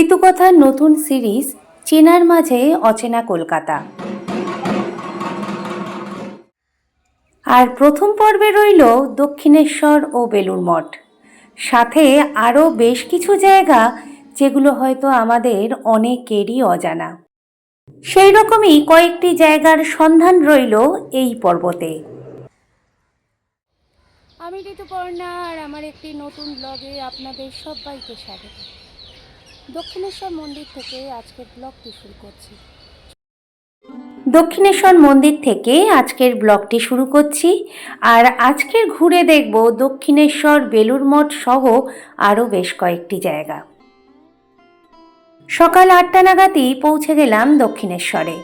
ঋতুকথার নতুন সিরিজ চেনার মাঝে অচেনা কলকাতা। আর প্রথম পর্বে রইল দক্ষিণেশ্বর ও বেলুড় মঠ। সাথে আরও বেশ কিছু জায়গা যেগুলো হয়তো আমাদের অনেকেরই অজানা। সেই রকমই কয়েকটি জায়গার সন্ধান রইল এই পর্বতে। আমি ঋতুপর্ণা আর আমার একটি নতুন ব্লগে আপনাদের সবাইকে স্বাগত। দক্ষিণেশ্বর মন্দির থেকে আজকের ব্লগটি শুরু করছি। দক্ষিণেশ্বর মন্দির থেকে আজকের ব্লগটি শুরু করছি। আর আজকের ঘুরে দেখব দক্ষিণেশ্বর বেলুড় মঠ সহ আরও বেশ কয়েকটি জায়গা। সকাল আটটা নাগাদই পৌঁছে গেলাম দক্ষিণেশ্বরে।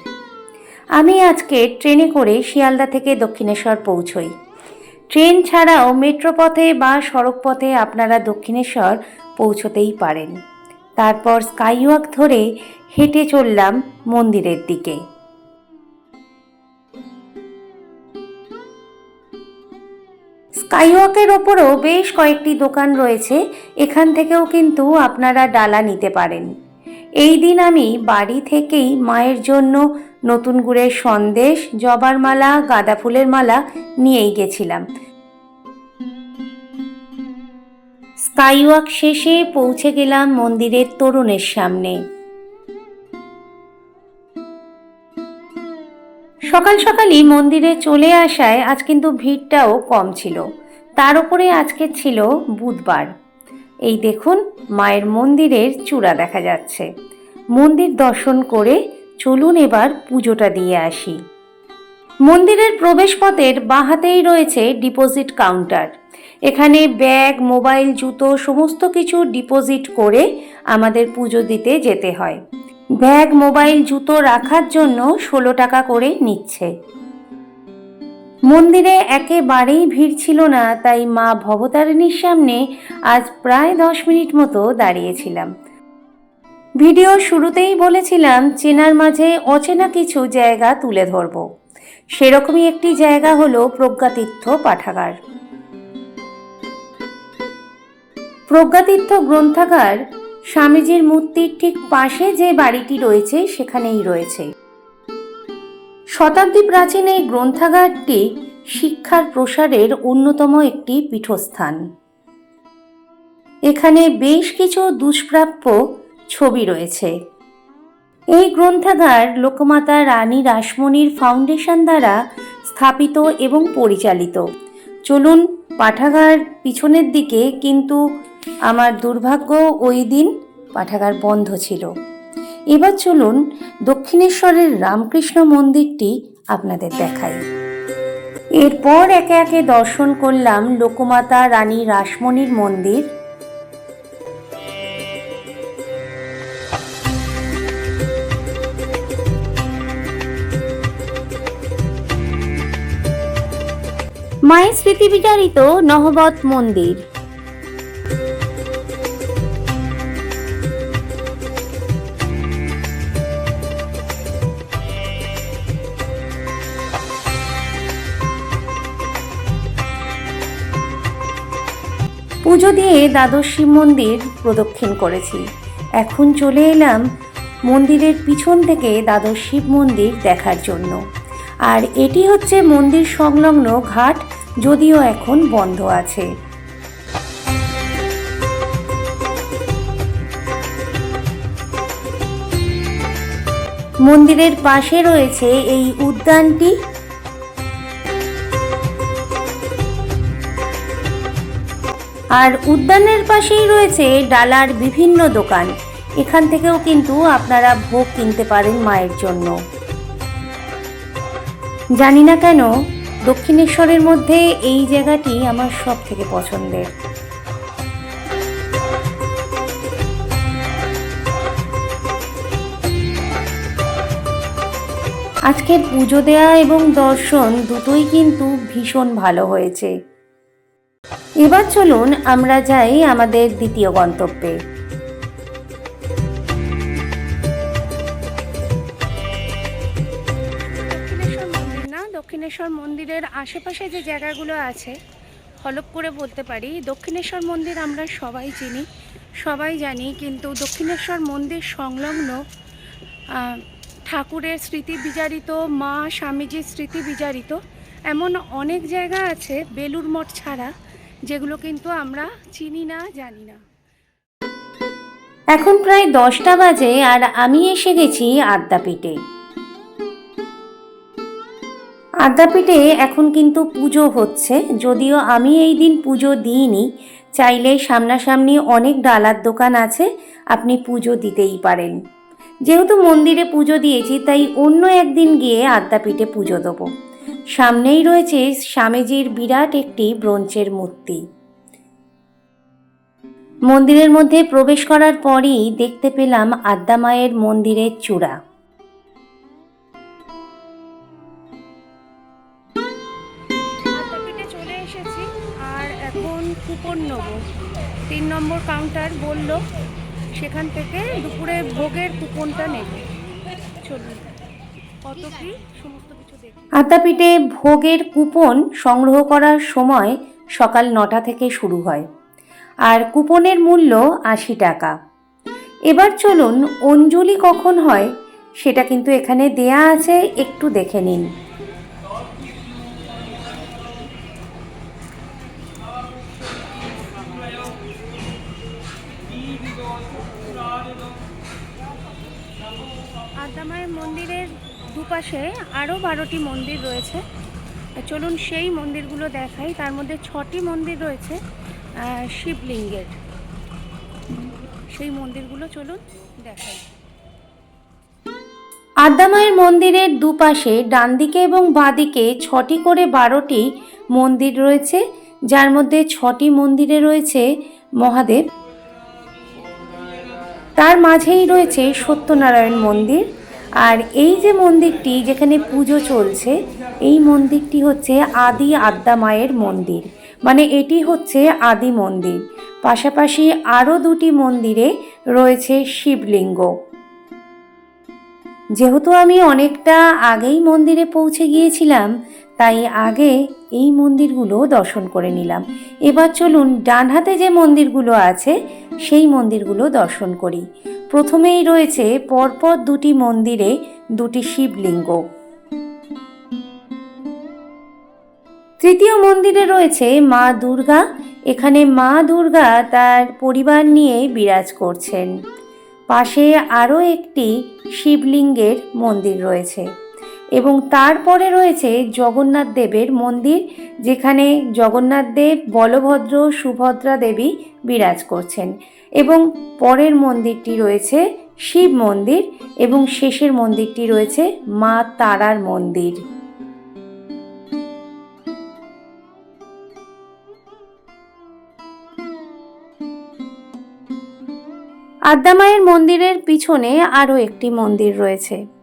আমি আজকে ট্রেনে করে শিয়ালদা থেকে দক্ষিণেশ্বর পৌঁছই। ট্রেন ছাড়াও মেট্রো পথে বা সড়ক পথে আপনারা দক্ষিণেশ্বর পৌঁছতেই পারেন। তারপর স্কাইওয়াক ধরে হেঁটে চললাম মন্দিরের দিকে। স্কাইওয়াকের ওপরও বেশ কয়েকটি দোকান রয়েছে, এখান থেকেও কিন্তু আপনারা ডালা নিতে পারেন। এই দিন আমি বাড়ি থেকেই মায়ের জন্য নতুন গুড়ের সন্দেশ, জবার মালা, গাঁদা ফুলের মালা নিয়েই গেছিলাম। স্কাইওয়াক শেষে পৌঁছে গেলাম মন্দিরের তরুণের সামনে। সকাল সকালই মন্দিরে চলে আসায় আজ কিন্তু ভিড়টাও কম ছিল। তার উপরে আজকে ছিল বুধবার। এই দেখুন, মায়ের মন্দিরের চূড়া দেখা যাচ্ছে। মন্দির দর্শন করে চলুন এবার পুজোটা দিয়ে আসি। মন্দিরের প্রবেশপথের বাঁহাতেই রয়েছে ডিপোজিট কাউন্টার। এখানে ব্যাগ, মোবাইল, জুতো, সমস্ত কিছু ডিপোজিট করে আমাদের পুজো দিতে যেতে হয়। ব্যাগ, মোবাইল, জুতো রাখার জন্য ষোলো টাকা করে নিচ্ছে। মন্দিরে একেবারেই ভিড় ছিল না, তাই মা ভবতারিণীর সামনে আজ প্রায় দশ মিনিট মতো দাঁড়িয়েছিলাম। ভিডিও শুরুতেই বলেছিলাম, চেনার মাঝে অচেনা কিছু জায়গা তুলে ধরব। সেরকমই একটি জায়গা হলো প্রজ্ঞাতীর্থ পাঠাগার। প্রজ্ঞাতীর্থ গ্রন্থাগার স্বামীজির মূর্তির ঠিক পাশে যে বাড়িটি রয়েছে, সেখানেই রয়েছে। শতাব্দী প্রাচীন এই গ্রন্থাগারটি শিক্ষার প্রসারের অন্যতম একটি পীঠস্থান। এখানে বেশ কিছু দুষ্প্রাপ্য ছবি রয়েছে। এই গ্রন্থাগার লোকমাতা রানী রাসমণির ফাউন্ডেশন দ্বারা স্থাপিত এবং পরিচালিত। চলুন পাঠাগার পিছনের দিকে, কিন্তু আমার দুর্ভাগ্য ওই দিন পাঠাগার বন্ধ ছিল। এবার চলুন দক্ষিণেশ্বরের রামকৃষ্ণ মন্দিরটি আপনাদের দেখাই। এরপর একে একে দর্শন করলাম লোকমাতা রানী রাসমণির মন্দির। মায়ের স্মৃতি বিচারিত নহবত মন্দির। পুজো দিয়ে দ্বাদশ শিব মন্দির প্রদক্ষিণ করেছি। এখন চলে এলাম মন্দিরের পিছন থেকে দ্বাদশ শিব মন্দির দেখার জন্য। আর এটি হচ্ছে মন্দির সংলগ্ন ঘাট যদিও এখন বন্ধ আছে। মন্দিরের পাশে রয়েছে এই উদ্যানটি। আর উদ্যানের পাশেই রয়েছে ডালার বিভিন্ন দোকান। এখান থেকেও কিন্তু আপনারা ভোগ কিনতে পারেন মায়ের জন্য। জানি না কেন দক্ষিণেশ্বরের মধ্যে এই জায়গাটি আমার সব থেকে পছন্দের। আজকের পুজো দেয়া এবং দর্শন দুটোই কিন্তু ভীষণ ভালো হয়েছে। এবার চলুন আমরা যাই আমাদের দ্বিতীয় গন্তব্যে। দক্ষিণেশ্বর মন্দিরের আশেপাশে যে জায়গাগুলো আছে, হলপ করে বলতে পারি, দক্ষিণেশ্বর মন্দির আমরা সবাই চিনি, সবাই জানি, কিন্তু দক্ষিণেশ্বর মন্দির সংলগ্ন ঠাকুরের স্মৃতি বিজারিত, মা স্বামীজির স্মৃতি বিজারিত, এমন অনেক জায়গা আছে বেলুর মঠ ছাড়া, যেগুলো কিন্তু আমরা চিনি না, জানি না। এখন প্রায় দশটা বাজে আর আমি এসে গেছি আদ্যাপীঠে আদ্যাপীঠে এখন কিন্তু পুজো হচ্ছে, যদিও আমি এই দিন পুজো দিইনি। চাইলে সামনাসামনি অনেক ডালার দোকান আছে, আপনি পুজো দিতেই পারেন। যেহেতু মন্দিরে পুজো দিয়েছি, তাই অন্য একদিন গিয়ে আদ্যাপীঠে পুজো দেবো। সামনেই রয়েছে স্বামীজির বিরাট একটি ব্রোঞ্চের মূর্তি। মন্দিরের মধ্যে প্রবেশ করার পরই দেখতে পেলাম আদ্যামায়ের মন্দিরের চূড়া। কুপন নেব। তিন নম্বর কাউন্টার বলল, সেখান থেকে দুপুরে ভোগের কুপনটা নেব চলুন। কত কি? সমস্ত কিছু দেখি। ভোগের কুপন সংগ্রহ করার সময় সকাল নটা থেকে শুরু হয়। আর কুপনের মূল্য আশি টাকা। এবার চলুন, অঞ্জলি কখন হয় সেটা কিন্তু এখানে দেয়া আছে, একটু দেখে নিন। দুপাশে আরও বারোটি মন্দির রয়েছে। চলুন সেই মন্দিরগুলো দেখাই। তার মধ্যে ছটি মন্দির রয়েছে শিবলিঙ্গের। সেই মন্দিরগুলো চলুন দেখাই। আদ্যামায়ের মন্দিরের দুপাশে ডান দিকে এবং বাঁদিকে ছটি করে বারোটি মন্দির রয়েছে। যার মধ্যে ছটি মন্দিরে রয়েছে মহাদেব। তার মাঝেই রয়েছে সত্যনারায়ণ মন্দির। আর এই যে মন্দিরটি যেখানে পুজো চলছে, এই মন্দিরটি হচ্ছে আদি আদ্যা মায়ের মন্দির। মানে এটি হচ্ছে আদি মন্দির। পাশাপাশি আরও দুটি মন্দিরে রয়েছে শিবলিঙ্গ। যেহেতু আমি অনেকটা আগেই মন্দিরে পৌঁছে গিয়েছিলাম তাই আগে এই মন্দিরগুলো দর্শন করে নিলাম। এবার চলুন ডান হাতে যে মন্দিরগুলো আছে, সেই মন্দিরগুলো দর্শন করি। প্রথমেই রয়েছে পরপর দুটি মন্দিরে দুটি শিবলিঙ্গ। তৃতীয় মন্দিরে রয়েছে মা দুর্গা। এখানে মা দুর্গা তার পরিবার নিয়ে বিরাজ করছেন। পাশে আরও একটি শিবলিঙ্গের মন্দির রয়েছে। এবং তারপরে রয়েছে জগন্নাথ দেবের মন্দির, যেখানে জগন্নাথ দেব, বলভদ্র, সুভদ্রা দেবী বিরাজ করছেন। এবং পরের মন্দিরটি রয়েছে শিব মন্দির এবং শেষের মন্দিরটি রয়েছে মা তারার মন্দির। আদ্যামায়ের মন্দিরের পিছনে আরও একটি মন্দির রয়েছে।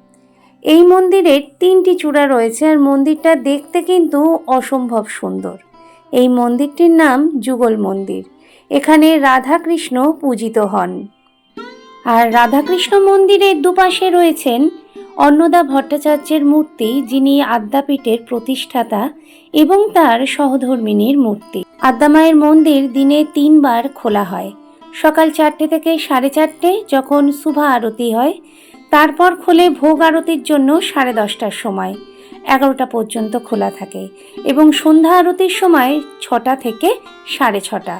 এই মন্দিরের তিনটি চূড়া রয়েছে আর মন্দিরটা দেখতে কিন্তু অসম্ভব সুন্দর। এই মন্দিরটির নাম যুগল মন্দির। এখানে রাধাকৃষ্ণ পূজিত হন। আর রাধাকৃষ্ণ মন্দিরের দুপাশে রয়েছেন অন্নদা ভট্টাচার্যের মূর্তি, যিনি আদ্যাপীঠের প্রতিষ্ঠাতা, এবং তার সহধর্মিনীর মূর্তি। আদ্যামায়ের মন্দির দিনে তিনবার খোলা হয়। সকাল চারটে থেকে সাড়ে চারটে, যখন শুভা আরতি হয় তারপর খোলে ভোগ আরতির জন্য সাড়ে দশটার সময়। এগারোটা পর্যন্ত খোলা থাকে এবং সন্ধ্যা আরতির সময় ছটা থেকে সাড়ে ছটা।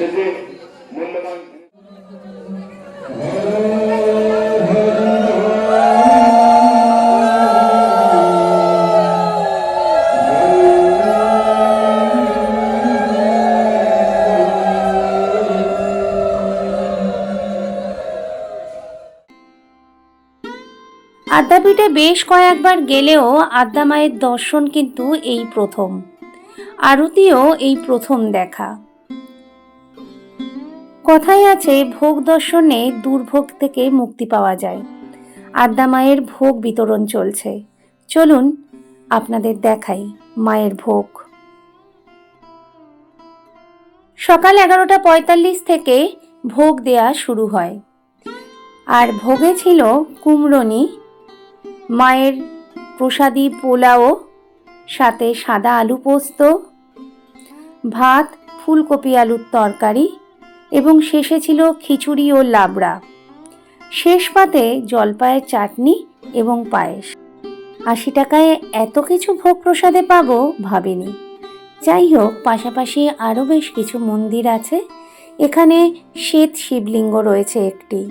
মূল্যবান আদ্যাপীঠে বেশ কয়েকবার গেলেও আদ্যা মায়ের দর্শন কিন্তু এই প্রথম। আরতিও এই প্রথম দেখা। কথাই আছে, ভোগ দর্শনে দুর্ভোগ থেকে মুক্তি পাওয়া যায়। আদ্যা মায়ের ভোগ বিতরণ চলছে। চলুন আপনাদের দেখাই মায়ের ভোগ। সকাল এগারোটা পঁয়তাল্লিশ থেকে ভোগ দেয়া শুরু হয়। আর ভোগে ছিল কুমড়োনি, মায়ের প্রসাদী পোলাও, সাথে সাদা আলু পোস্ত, ভাত, ফুলকপি আলুর তরকারি এবং শেষে ছিল খিচুড়ি ও লাবড়া। শেষ পাতে জলপাইয়ের চাটনি এবং পায়েস। আশি টাকায় এত কিছু ভোগ প্রসাদে পাবো ভাবিনি। যাই হোক, পাশাপাশি আরও বেশ কিছু মন্দির আছে। এখানে শ্বেত শিবলিঙ্গ রয়েছে একটি।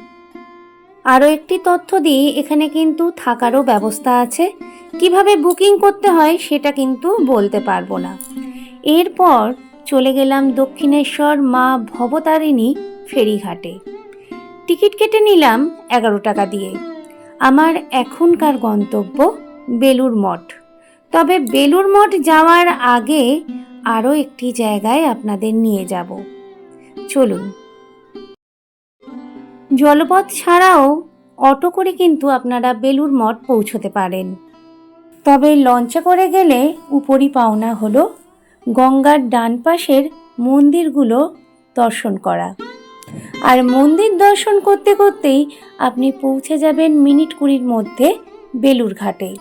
আরও একটি তথ্য দিই, এখানে কিন্তু থাকারও ব্যবস্থা আছে। কীভাবে বুকিং করতে হয় সেটা কিন্তু বলতে পারব না। এরপর চলে গেলাম দক্ষিণেশ্বর মা ভবতারিণী ফেরিঘাটে। টিকিট কেটে নিলাম এগারো টাকা দিয়ে। আমার এখনকার গন্তব্য বেলুর মঠ। তবে বেলুর মঠ যাওয়ার আগে আরও একটি জায়গায় আপনাদের নিয়ে যাব। চলুন। জলপথ ছাড়াও অটো করে কিন্তু আপনারা বেলুর মঠ পৌঁছতে পারেন। তবে লঞ্চে করে গেলে উপরি পাওনা হলো গঙ্গার ডান পাশের মন্দিরগুলো দর্শন করা। আর মন্দির দর্শন করতে করতেই আপনি পৌঁছে যাবেন মিনিট কুড়ির মধ্যে বেলুর ঘাটে।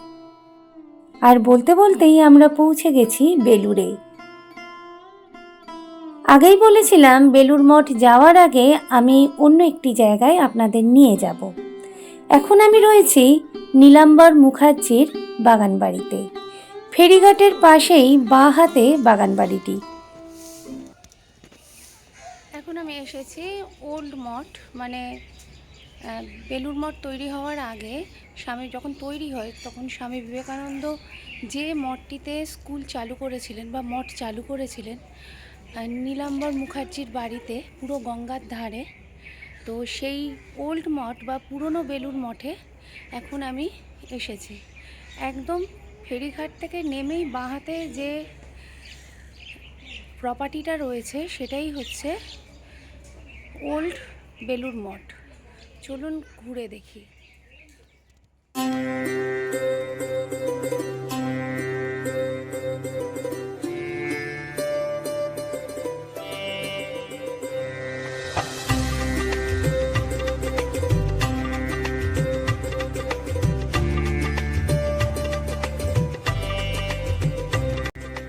আর বলতে বলতেই আমরা পৌঁছে গেছি বেলুরে আগেই বলেছিলাম বেলুর মঠ যাওয়ার আগে আমি অন্য একটি জায়গায় আপনাদের নিয়ে যাব। এখন আমি রয়েছি নীলাম্বর মুখার্জির বাগানবাড়িতে। ফেরিঘাটের পাশেই বাঁ হাতে বাগান বাড়িটি এখন আমি এসেছি ওল্ড মঠ মানে বেলুর মঠ তৈরি হওয়ার আগে স্বামী যখন তৈরি হয় তখন স্বামী বিবেকানন্দ যে মঠটিতে স্কুল চালু করেছিলেন বা মঠ চালু করেছিলেন নীলাম্বর মুখার্জির বাড়িতে পুরো গঙ্গার ধারে, তো সেই ওল্ড মঠ বা পুরনো বেলুর মঠে এখন আমি এসেছি। একদম ফেরিঘাট থেকে নেমেই বাঁহাতে যে প্রপার্টিটা রয়েছে, সেটাই হচ্ছে ওল্ড বেলুর মঠ চলুন ঘুরে দেখি।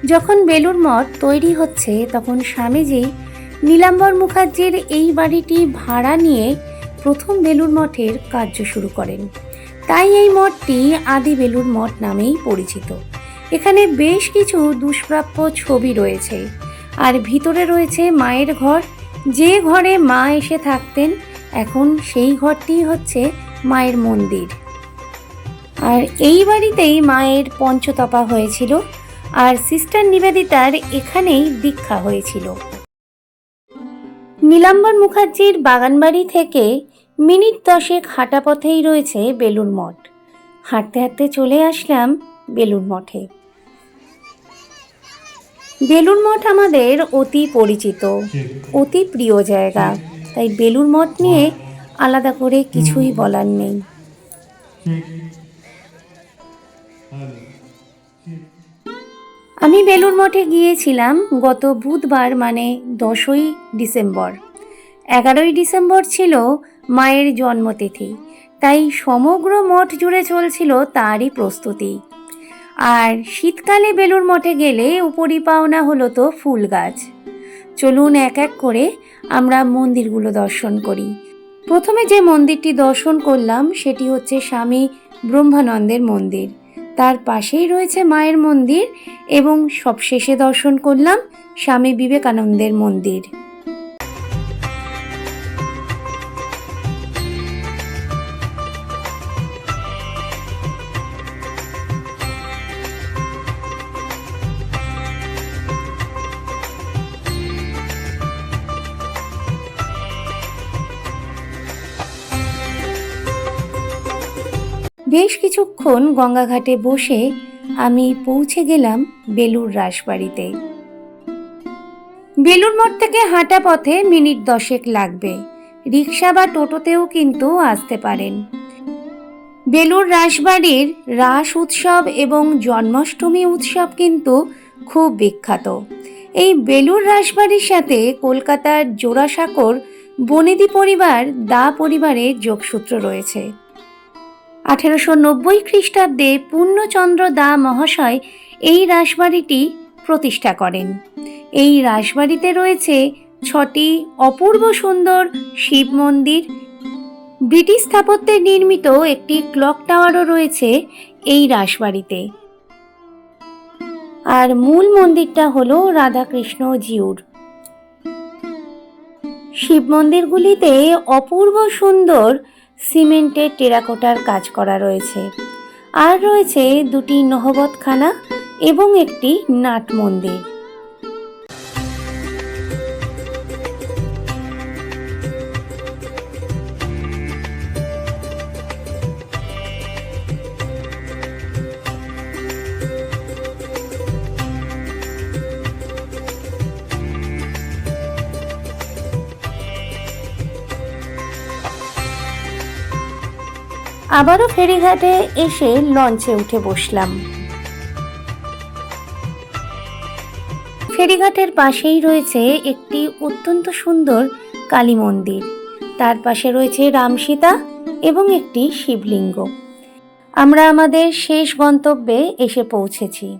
যখন বেলুর মঠ তৈরি হচ্ছে, তখন স্বামীজি নীলাম্বর মুখার্জির এই বাড়িটি ভাড়া নিয়ে প্রথম বেলুর মঠের কার্য শুরু করেন। তাই এই মঠটি আদি বেলুর মঠ নামেই পরিচিত। এখানে বেশ কিছু দুষ্প্রাপ্য ছবি রয়েছে। আর ভিতরে রয়েছে মায়ের ঘর। যে ঘরে মা এসে থাকতেন, এখন সেই ঘরটি হচ্ছে মায়ের মন্দির। আর এই বাড়িতেই মায়ের পঞ্চতপা হয়েছিল। আর সিস্টার নিবেদিতার এখানেই দীক্ষা হয়েছিল। নীলাম্বর মুখার্জির বাগানবাড়ি থেকে মিনিট দশেক হাঁটা পথেই রয়েছে বেলুর মঠ। হাঁটতে হাঁটতে চলে আসলাম বেলুর মঠে। বেলুর মঠ আমাদের অতি পরিচিত, অতি প্রিয় জায়গা। তাই বেলুর মঠ নিয়ে আলাদা করে কিছুই বলার নেই। আমি বেলুর মঠে গিয়েছিলাম গত বুধবার মানে দশই ডিসেম্বর। এগারোই ডিসেম্বর ছিল মায়ের জন্মতিথি, তাই সমগ্র মঠ জুড়ে চলছিল তারই প্রস্তুতি। আর শীতকালে বেলুর মঠে গেলে উপরি পাওনা হলো তো ফুল গাছ। চলুন এক এক করে আমরা মন্দিরগুলো দর্শন করি। প্রথমে যে মন্দিরটি দর্শন করলাম, সেটি হচ্ছে স্বামী ব্রহ্মানন্দের মন্দির। তার পাশেই রয়েছে মায়ের মন্দির এবং সবশেষে দর্শন করলাম স্বামী বিবেকানন্দের মন্দির। বেশ কিছুক্ষণ গঙ্গাঘাটে বসে আমি পৌঁছে গেলাম বেলুর রাসবাড়িতে। বেলুর মঠ থেকে হাঁটা পথে মিনিট দশেক লাগবে। রিক্সা বা টোটোতেও কিন্তু আসতে পারেন। বেলুর রাসবাড়ির রাস উৎসব এবং জন্মাষ্টমী উৎসব কিন্তু খুব বিখ্যাত। এই বেলুর রাসবাড়ির সাথে কলকাতার জোড়াসাঁকোর বনেদি পরিবার, দা পরিবারের যোগসূত্র রয়েছে। আঠেরোশো নব্বই খ্রিস্টাব্দে পূর্ণচন্দ্র দা মহাশয় এই রাসবাড়িটি প্রতিষ্ঠা করেন। এই রাসবাড়িতে রয়েছে ছটি অপূর্ব সুন্দর শিব মন্দির, ব্রিটিশ স্থাপত্যে নির্মিত একটি ক্লক টাওয়ারও রয়েছে এই রাসবাড়িতে। আর মূল মন্দিরটা হলো রাধাকৃষ্ণ জিউর। শিব মন্দিরগুলিতে অপূর্ব সুন্দর সিমেন্টের টেরাকোটার কাজ করা রয়েছে। আর রয়েছে দুটি নহবতখানা এবং একটি নাট মন্দির আবারও ফেরিঘাটে এসে লঞ্চে উঠে বসলাম। ফেরিঘাটের পাশেই রয়েছে একটি অত্যন্ত সুন্দর কালী মন্দির। তার পাশে রয়েছে রামসীতা এবং একটি শিবলিঙ্গ। আমরা আমাদের শেষ গন্তব্যে এসে পৌঁছেছি।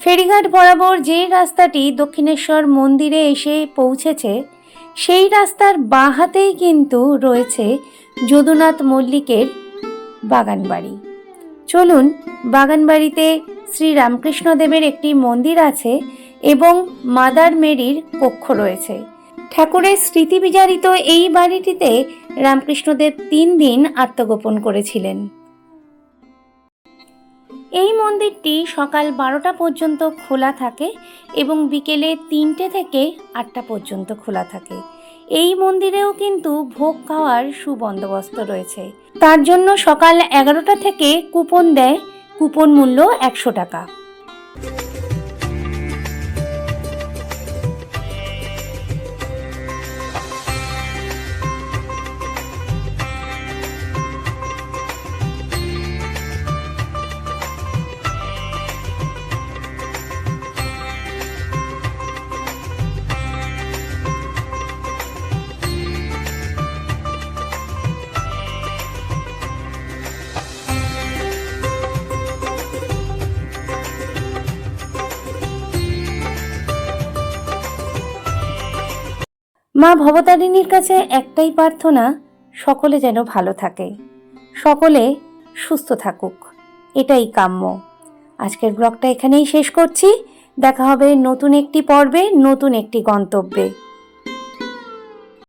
ফেরিঘাট বরাবর যে রাস্তাটি দক্ষিণেশ্বর মন্দিরে এসে পৌঁছেছে, সেই রাস্তার বাঁ হাতেই কিন্তু রয়েছে যদুনাথ মল্লিকের বাগানবাড়ি। চলুন, বাগানবাড়িতে শ্রী রামকৃষ্ণদেবের একটি মন্দির আছে এবং মাদার মেরির কক্ষ রয়েছে। ঠাকুরের স্মৃতি বিজারিত এই বাড়িটিতে রামকৃষ্ণদেব তিন দিন আত্মগোপন করেছিলেন। এই মন্দিরটি সকাল বারোটা পর্যন্ত খোলা থাকে এবং বিকেলে তিনটে থেকে আটটা পর্যন্ত খোলা থাকে। এই মন্দিরেও কিন্তু ভোগ খাওয়ার সুবন্দোবস্ত রয়েছে। তার জন্য সকাল এগারোটা থেকে কুপন দেয়। কুপন মূল্য একশো টাকা। মা ভবতারিণীর কাছে একটাই প্রার্থনা, সকলে যেন ভালো থাকে। সকলে সুস্থ থাকুক। এটাই কাম্য। আজকের ব্লগটা এখানেই শেষ করছি। দেখা হবে নতুন একটি পর্বে, নতুন একটি গন্তব্যে।